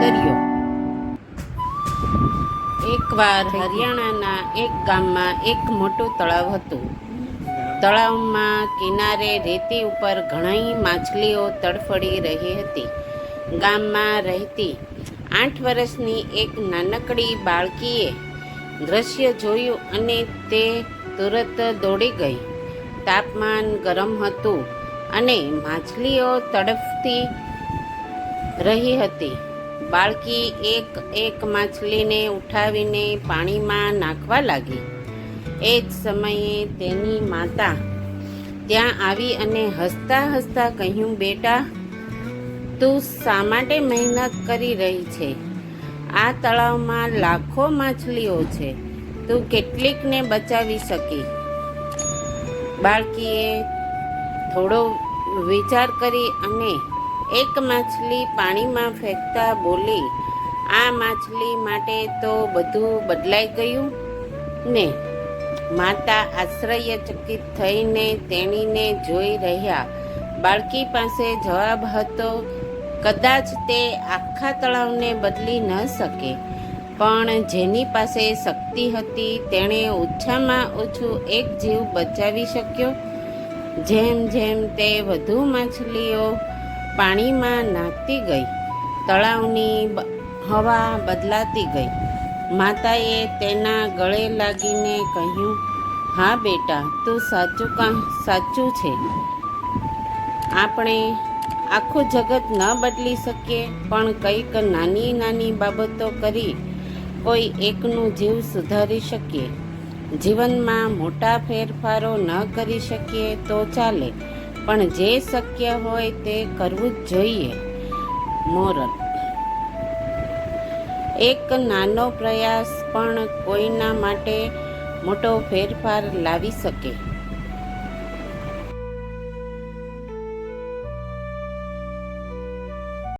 દરિયો એકવાર હરિયાણાના એક ગામમાં એક મોટું તળાવ હતું. તળાવમાં કિનારે રેતી ઉપર ઘણી માછલીઓ તડફડી રહી હતી. ગામમાં રહેતી આઠ વર્ષની એક નાનકડી બાળકીએ દ્રશ્ય જોયું અને તે તુરત દોડી ગઈ. તાપમાન ગરમ હતું અને માછલીઓ તડફતી રહી હતી. બાળકી એક એક માછલીને ઉઠાવીને પાણીમાં નાખવા લાગી. એ જ સમયે તેની માતા ત્યાં આવી અને હસતા હસતા કહ્યું, બેટા, તું શા માટે મહેનત કરી રહી છે? આ તળાવમાં લાખો માછલીઓ છે. તું કેટલીકને બચાવી શકી. બાળકીએ થોડો વિચાર કરી અને એક માછલી પાણીમાં ફેંકતા બોલી, આ માછલી માટે તો બધું બદલાઈ ગયું ને? માતા આશ્ચર્યચકિત થઈને તેણીને જોઈ રહ્યા. બાળકી પાસે જવાબ હતો, કદાચ તે આખા તળાવને બદલી ન શકે. પણ જેની પાસે શક્તિ હતી, તેણે ઓછામાં ઓછું એક જીવ બચાવી શક્યો. જેમ જેમ તે વધુ માછલીઓ પાણીમાં નાખતી ગઈ. તળાવની હવા બદલાતી ગઈ. માતાએ તેના ગળે લાગીને કહ્યું, હા બેટા, તું સાચું કામ, સાચું છે. આપણે આખું જગત ન બદલી શકીએ, પણ કંઈક નાની નાની બાબતો કરી કોઈ એકનું જીવ સુધારી શકીએ. જીવનમાં મોટા ફેરફારો ન કરી શકીએ તો ચાલે. પણ જે શક્ય હોય તે કરવું જ જોઈએ. મોરલ. એક નાનો પ્રયાસ પણ કોઈના માટે મોટો ફેરફાર લાવી શકે.